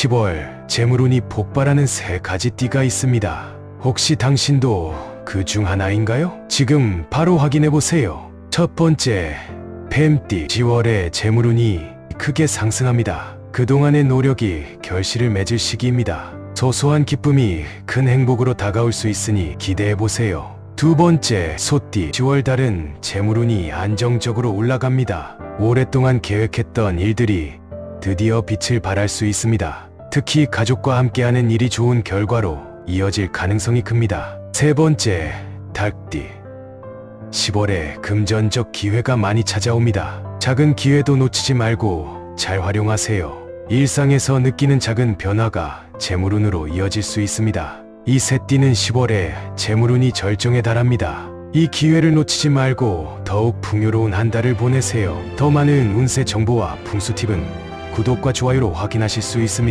10월 재물운이 폭발하는 세 가지 띠가 있습니다. 혹시 당신도 그 중 하나인가요? 지금 바로 확인해 보세요. 첫 번째, 뱀띠 10월에 재물운이 크게 상승합니다. 그동안의 노력이 결실을 맺을 시기입니다. 소소한 기쁨이 큰 행복으로 다가올 수 있으니 기대해 보세요. 두 번째, 소띠 10월 달은 재물운이 안정적으로 올라갑니다. 오랫동안 계획했던 일들이 드디어 빛을 발할 수 있습니다. 특히 가족과 함께하는 일이 좋은 결과로 이어질 가능성이 큽니다. 세 번째, 닭띠 10월에 금전적 기회가 많이 찾아옵니다. 작은 기회도 놓치지 말고 잘 활용하세요. 일상에서 느끼는 작은 변화가 재물운으로 이어질 수 있습니다. 이세 띠는 10월에 재물운이 절정에 달합니다. 이 기회를 놓치지 말고 더욱 풍요로운 한 달을 보내세요. 더 많은 운세 정보와 풍수 팁은 구독과 좋아요로 확인하실 수 있습니다.